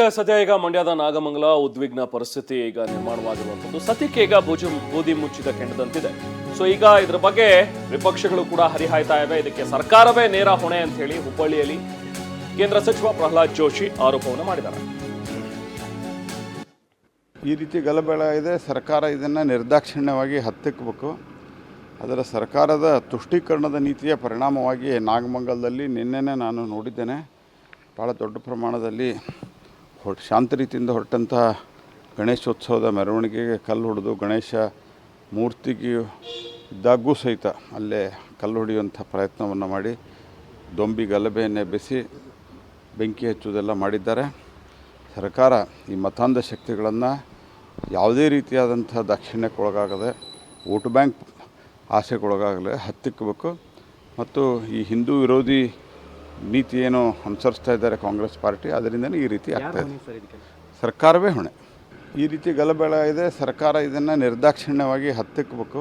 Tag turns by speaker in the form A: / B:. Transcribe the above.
A: ಸದ್ಯ ಈಗ ಮಂಡ್ಯದ ನಾಗಮಂಗಲ ಉದ್ವಿಗ್ನ ಪರಿಸ್ಥಿತಿ ಈಗ ನಿರ್ಮಾಣವಾಗಿರುವಂಥದ್ದು. ಸದ್ಯಕ್ಕೆ ಈಗ ಭುಜ ಬೂದಿ ಮುಚ್ಚಿದ ಕೆಂಡದಂತಿದೆ. ಸೊ ಈಗ ಇದ್ರ ಬಗ್ಗೆ ವಿಪಕ್ಷಗಳು ಕೂಡ ಹರಿಹಾಯ್ತಾ ಇವೆ. ಇದಕ್ಕೆ ಸರ್ಕಾರವೇ ನೇರ ಹೊಣೆ ಅಂತ ಹೇಳಿ ಹುಬ್ಬಳ್ಳಿಯಲ್ಲಿ ಕೇಂದ್ರ ಸಚಿವ ಪ್ರಹ್ಲಾದ್ ಜೋಶಿ ಆರೋಪವನ್ನು ಮಾಡಿದ್ದಾರೆ.
B: ಈ ರೀತಿ ಗಲಭೆ ಇದೆ. ಸರ್ಕಾರ ಇದನ್ನು ನಿರ್ದಾಕ್ಷಿಣ್ಯವಾಗಿ ಹತ್ತಿಕ್ಕಬೇಕು ಅದರ ಸರ್ಕಾರದ ತುಷ್ಟೀಕರಣದ ನೀತಿಯ ಪರಿಣಾಮವಾಗಿ ನಾಗಮಂಗಲದಲ್ಲಿ ನಿನ್ನೆನೇ ನಾನು ನೋಡಿದ್ದೇನೆ. ಭಾಳ ದೊಡ್ಡ ಪ್ರಮಾಣದಲ್ಲಿ ಹೊರ ಶಾಂತ ರೀತಿಯಿಂದ ಹೊರಟಂತಹ ಗಣೇಶೋತ್ಸವದ ಮೆರವಣಿಗೆಗೆ ಕಲ್ಲು ಹೊಡೆದು ಗಣೇಶ ಮೂರ್ತಿಗೆ ಇದ್ದಾಗೂ ಸಹಿತ ಅಲ್ಲೇ ಕಲ್ಲು ಹೊಡೆಯುವಂಥ ಪ್ರಯತ್ನವನ್ನು ಮಾಡಿ ದೊಂಬಿ ಗಲಭೆಯನ್ನೇ ಬೆಸಿ ಬೆಂಕಿ ಹಚ್ಚುವುದೆಲ್ಲ ಮಾಡಿದ್ದಾರೆ. ಸರ್ಕಾರ ಈ ಮತಾಂಧ ಶಕ್ತಿಗಳನ್ನು ಯಾವುದೇ ರೀತಿಯಾದಂಥ ದಾಕ್ಷಿಣ್ಯಕ್ಕೊಳಗಾಗದೆ ವೋಟ್ ಬ್ಯಾಂಕ್ ಆಸೆಗೊಳಗಾಗಲೇ ಹತ್ತಿಕ್ಕಬೇಕು. ಮತ್ತು ಈ ಹಿಂದೂ ವಿರೋಧಿ ನೀತಿ ಏನು ಅನುಸರಿಸ್ತಾ ಇದ್ದಾರೆ ಕಾಂಗ್ರೆಸ್ ಪಾರ್ಟಿ ಅದರಿಂದನೇ ಈ ರೀತಿ ಆಗ್ತಾ ಇದೆ. ಸರ್ಕಾರವೇ ಹೊಣೆ. ಈ ರೀತಿ ಗಲಭೆ ಇದೆ ಸರ್ಕಾರ ಇದನ್ನು ನಿರ್ದಾಕ್ಷಿಣ್ಯವಾಗಿ ಹತ್ತಿಕ್ಕಬೇಕು